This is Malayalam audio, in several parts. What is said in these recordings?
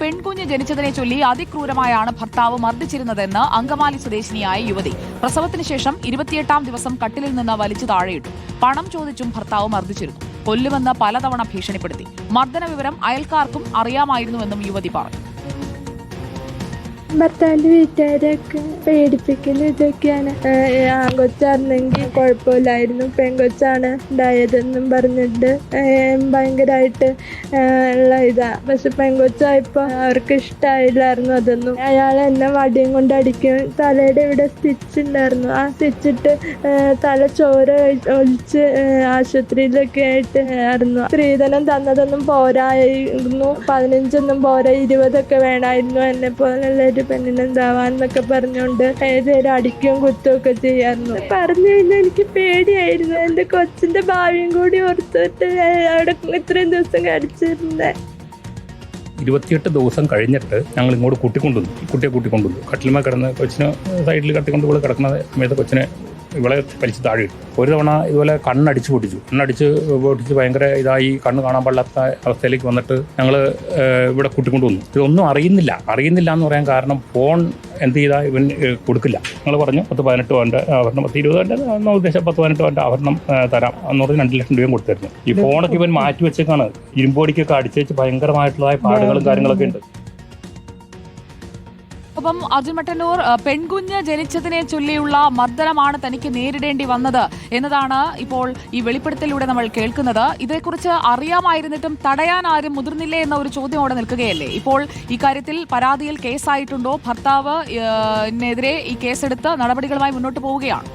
പെൺകുഞ്ഞ് ജനിച്ചതിനെ ചൊല്ലി അതിക്രൂരമായാണ് ഭർത്താവ് മർദ്ദിച്ചിരുന്നതെന്ന് അങ്കമാലി സ്വദേശിനിയായ യുവതി. പ്രസവത്തിന് ശേഷം ഇരുപത്തിയെട്ടാം ദിവസം കട്ടിലിൽ നിന്ന് വലിച്ചു താഴെയിട്ടു. പണം ചോദിച്ചും ഭർത്താവ് മർദ്ദിച്ചിരുന്നു. കൊല്ലുമെന്ന് പലതവണ ഭീഷണിപ്പെടുത്തി. മർദ്ദന വിവരം അയൽക്കാർക്കും അറിയാമായിരുന്നുവെന്നും യുവതി പറഞ്ഞു. ഭർത്താവിന്റെ വീട്ടുകാരെയൊക്കെ പേടിപ്പിക്കുന്ന ഇതൊക്കെയാണ്. ആൺകൊച്ചായിരുന്നെങ്കിൽ കുഴപ്പമില്ലായിരുന്നു. പെൺകൊച്ചാണ് ഉണ്ടായതെന്നും പറഞ്ഞിട്ട് ഭയങ്കരമായിട്ട് ഉള്ള ഇതാ. പക്ഷെ പെൺകൊച്ചായപ്പോ അവർക്ക് ഇഷ്ടമായില്ലായിരുന്നു അതൊന്നും. അയാൾ എന്നെ വടിയും കൊണ്ട് അടിക്കും. തലയുടെ ഇവിടെ സ്റ്റിച്ച് ഉണ്ടായിരുന്നു. ആ സ്റ്റിച്ചിട്ട് തല ചോര ഒലിച്ച് ആശുപത്രിയിലൊക്കെ ആയിട്ട് ആയിരുന്നു. സ്ത്രീധനം തന്നതൊന്നും പോരായിരുന്നു. പതിനഞ്ചൊന്നും പോരാ ഇരുപതൊക്കെ വേണമായിരുന്നു എന്നെ പോലുള്ള ഒരു പെണ്ണിനെന്താവാന്നൊക്കെ പറഞ്ഞുകൊണ്ട് ഏതേരം അടിക്കുകയും കുത്തുകയൊക്കെ ചെയ്യായിരുന്നു. പറഞ്ഞു കഴിഞ്ഞാൽ എനിക്ക് പേടിയായിരുന്നു. എന്റെ കൊച്ചിന്റെ ഭാവിയും കൂടി ഓർത്തിട്ട് അവിടെ ഇത്രയും ദിവസം കടിച്ചിരുന്നേ ഇരുപത്തിയെട്ട് ദിവസം കഴിഞ്ഞിട്ട് ഞങ്ങൾ ഇങ്ങോട്ട് കൂട്ടിക്കൊണ്ടുവന്നു. കുട്ടിയെ കൂട്ടിക്കൊണ്ടുവന്നു. കട്ടിലുമായി കിടന്ന് കൊച്ചിന് സൈഡിൽ കട്ടിക്കൊണ്ട് ഇവിടെ കിടക്കുന്ന സമയത്ത് കൊച്ചിനെ ഇവളെ പരിച്ചു താഴെ ഇട്ടു. ഒരു തവണ ഇതുപോലെ കണ്ണടിച്ച് പൊട്ടിച്ചു. കണ്ണടിച്ച് പൊട്ടിച്ച് ഭയങ്കര ഇതായി കണ്ണ് കാണാൻ പാടില്ലാത്ത അവസ്ഥയിലേക്ക് വന്നിട്ട് ഞങ്ങൾ ഇവിടെ കൂട്ടിക്കൊണ്ടുവന്നു ഇതൊന്നും അറിയുന്നില്ല. അറിയുന്നില്ല എന്ന് പറയാൻ കാരണം ഫോൺ എന്ത് ചെയ്താൽ ഇവൻ കൊടുക്കില്ല. ഞങ്ങൾ പറഞ്ഞു പത്ത് പതിനെട്ട് പവന്റെ ആഭരണം പത്ത് ഇരുപത് പവന്റെ എന്ന ഉദ്ദേശം പത്ത് പതിനെട്ട് പവന്റെ ആഭരണം തരാം. എന്ന് പറഞ്ഞ് രണ്ട് ലക്ഷം രൂപയും കൊടുത്തിരുന്നു. ഈ ഫോണൊക്കെ ഇവൻ മാറ്റി വെച്ചേക്കാണ്. ഇരുമ്പോടിക്കൊക്കെ അടിച്ചേച്ച് ഭയങ്കരമായിട്ടുള്ളതായ പാടുകളും കാര്യങ്ങളൊക്കെ ഉണ്ട്. ഒപ്പം അർജുൻ മട്ടന്നൂർ പെൺകുഞ്ഞ് ജനിച്ചതിനെ ചൊല്ലിയുള്ള മർദ്ദനമാണ് തനിക്ക് നേരിടേണ്ടി വന്നത് എന്നതാണ് ഇപ്പോൾ ഈ വെളിപ്പെടുത്തലിലൂടെ നമ്മൾ കേൾക്കുന്നത്. ഇതേക്കുറിച്ച് അറിയാമായിരുന്നിട്ടും തടയാൻ ആരും മുതിർന്നില്ലേ എന്ന ഒരു ചോദ്യം അവിടെ നിൽക്കുകയല്ലേ? ഇപ്പോൾ ഇക്കാര്യത്തിൽ പരാതിയിൽ കേസായിട്ടുണ്ടോ? ഭർത്താവ് എതിരെ ഈ കേസെടുത്ത് നടപടികളുമായി മുന്നോട്ട് പോവുകയാണ്.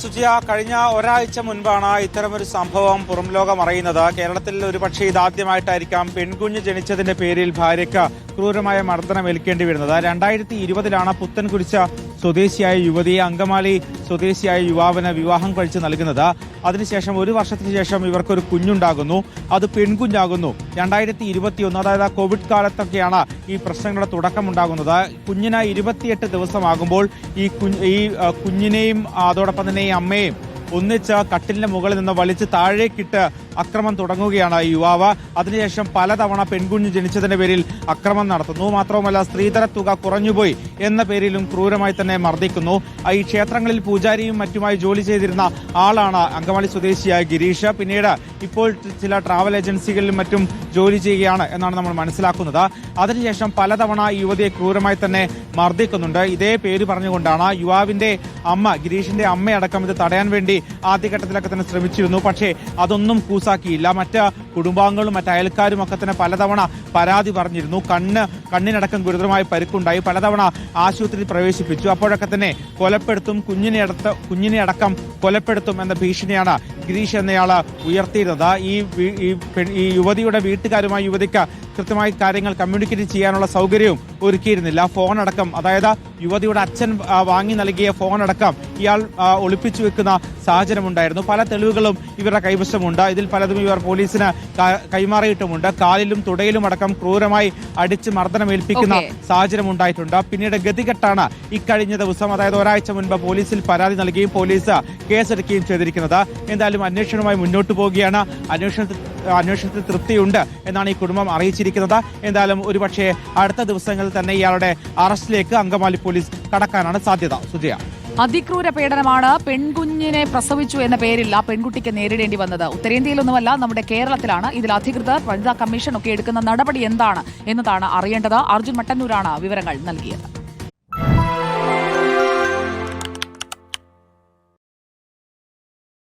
സുജിയ കഴിഞ്ഞ ഒരാഴ്ച മുൻപാണ് ഇത്തരമൊരു സംഭവം പുറം ലോകം അറിയുന്നത്. കേരളത്തിൽ ഒരു പക്ഷേ ഇതാദ്യമായിട്ടായിരിക്കാം പെൺകുഞ്ഞ് ജനിച്ചതിന്റെ പേരിൽ ഭാര്യയ്ക്ക് ക്രൂരമായ മർദ്ദനം ഏൽക്കേണ്ടി വരുന്നത്. രണ്ടായിരത്തി ഇരുപതിലാണ് പുത്തൻകുരിശ സ്വദേശിയായ യുവതിയെ അങ്കമാലി സ്വദേശിയായ യുവാവിന് വിവാഹം കഴിച്ച് നൽകുന്നത്. അതിനുശേഷം ഒരു വർഷത്തിന് ശേഷം ഇവർക്കൊരു കുഞ്ഞുണ്ടാകുന്നു. അത് പെൺകുഞ്ഞാകുന്നു. രണ്ടായിരത്തി ഇരുപത്തിയൊന്ന് അതായത് ആ കോവിഡ് കാലത്തൊക്കെയാണ് ഈ പ്രശ്നങ്ങളുടെ തുടക്കമുണ്ടാകുന്നത്. കുഞ്ഞിന് ഇരുപത്തിയെട്ട് ദിവസമാകുമ്പോൾ ഈ കുഞ്ഞിനെയും അതോടൊപ്പം തന്നെ ഈ അമ്മയെയും ഒന്നിച്ച് കട്ടിലിന്റെ മുകളിൽ നിന്ന് വലിച്ച് താഴേക്കിട്ട് അക്രമം തുടങ്ങുകയാണ് ഈ യുവാവ്. അതിനുശേഷം പലതവണ പെൺകുഞ്ഞ് ജനിച്ചതിന്റെ പേരിൽ അക്രമം നടത്തുന്നു. മാത്രവുമല്ല സ്ത്രീധര തുക കുറഞ്ഞുപോയി എന്ന പേരിലും ക്രൂരമായി തന്നെ മർദ്ദിക്കുന്നു. ഈ ക്ഷേത്രങ്ങളിൽ പൂജാരിയും മറ്റുമായി ജോലി ചെയ്തിരുന്ന ആളാണ് അങ്കമാളി സ്വദേശിയായ ഗിരീഷ്. പിന്നീട് ഇപ്പോൾ ചില ട്രാവൽ ഏജൻസികളിലും മറ്റും ജോലി ചെയ്യുകയാണ് എന്നാണ് നമ്മൾ മനസ്സിലാക്കുന്നത്. അതിനുശേഷം പലതവണ യുവതിയെ ക്രൂരമായി തന്നെ മർദ്ദിക്കുന്നുണ്ട്. ഇതേ പേര് പറഞ്ഞുകൊണ്ടാണ് യുവാവിന്റെ അമ്മ ഗിരീഷിന്റെ അമ്മയടക്കം ഇത് തടയാൻ വേണ്ടി ആദ്യഘട്ടത്തിലൊക്കെ തന്നെ ശ്രമിച്ചിരുന്നു. പക്ഷേ അതൊന്നും കൂസാക്കിയില്ല. മറ്റ് കുടുംബാംഗങ്ങളും മറ്റ് അയൽക്കാരും ഒക്കെ തന്നെ പലതവണ പരാതി പറഞ്ഞിരുന്നു. കണ്ണ് കണ്ണിനടക്കം ഗുരുതരമായ പരുക്കുണ്ടായി. പലതവണ ആശുപത്രിയിൽ പ്രവേശിപ്പിച്ചു. അപ്പോഴൊക്കെ തന്നെ കൊലപ്പെടുത്തും കുഞ്ഞിനെ അടുത്ത് കുഞ്ഞിനെ അടക്കം കൊലപ്പെടുത്തും എന്ന ഭീഷണിയാണ് ഗിരീഷ് എന്നയാൾ ഉയർത്തിയിരുന്നത്. ഈ ഈ യുവതിയുടെ വീട്ടുകാരുമായി യുവതിക്ക് കൃത്യമായി കാര്യങ്ങൾ കമ്മ്യൂണിക്കേറ്റ് ചെയ്യാനുള്ള സൗകര്യവും ഒരുക്കിയിരുന്നില്ല. ഫോൺ അടക്കം അതായത് യുവതിയുടെ അച്ഛൻ വാങ്ങി നൽകിയ ഫോൺ അടക്കം ഇയാൾ ഒളിപ്പിച്ചു വെക്കുന്ന സാഹചര്യമുണ്ടായിരുന്നു. പല തെളിവുകളും ഇവരുടെ കൈവശമുണ്ട്. ഇതിൽ പലതും ഇവർ പോലീസിന് കൈമാറിയിട്ടുമുണ്ട്. കാലിലും തുടയിലും അടക്കം ക്രൂരമായി അടിച്ച് മർദ്ദനമേൽപ്പിക്കുന്ന സാഹചര്യമുണ്ടായിട്ടുണ്ട്. സാഹചര്യം ഉണ്ടായിട്ടുണ്ട് പിന്നീട് ഗതികെട്ടാണ് ഇക്കഴിഞ്ഞ ദിവസം അതായത് ഒരാഴ്ച മുൻപ് പോലീസിൽ പരാതി നൽകുകയും പോലീസ് കേസെടുക്കുകയും ചെയ്തിരിക്കുന്നത്. എന്തായാലും അന്വേഷണവുമായി മുന്നോട്ട് പോവുകയാണ്. അന്വേഷണത്തിൽ അന്വേഷണത്തിൽ തൃപ്തിയുണ്ട് എന്നാണ് ഈ കുടുംബം അറിയിച്ചിരിക്കുന്നത്. എന്തായാലും ഒരുപക്ഷെ അടുത്ത ദിവസങ്ങളിൽ തന്നെ ഇയാളുടെ അറസ്റ്റിലേക്ക് അങ്കമാലി പോലീസ് കടക്കാനാണ് സാധ്യത. സുജയ അതിക്രൂര പീഡനമാണ് പെൺകുഞ്ഞിനെ പ്രസവിച്ചു എന്ന പേരിൽ ആ പെൺകുട്ടിക്ക് നേരിടേണ്ടി വന്നത്. ഉത്തരേന്ത്യയിലൊന്നുമല്ല നമ്മുടെ കേരളത്തിലാണ് ഇതിൽ അധികൃതർ വനിതാ കമ്മീഷൻ ഒക്കെ എടുക്കുന്ന നടപടി എന്താണ് എന്നതാണ് അറിയേണ്ടത്. അർജുൻ മട്ടന്നൂരാണ് വിവരങ്ങൾ നൽകിയത്.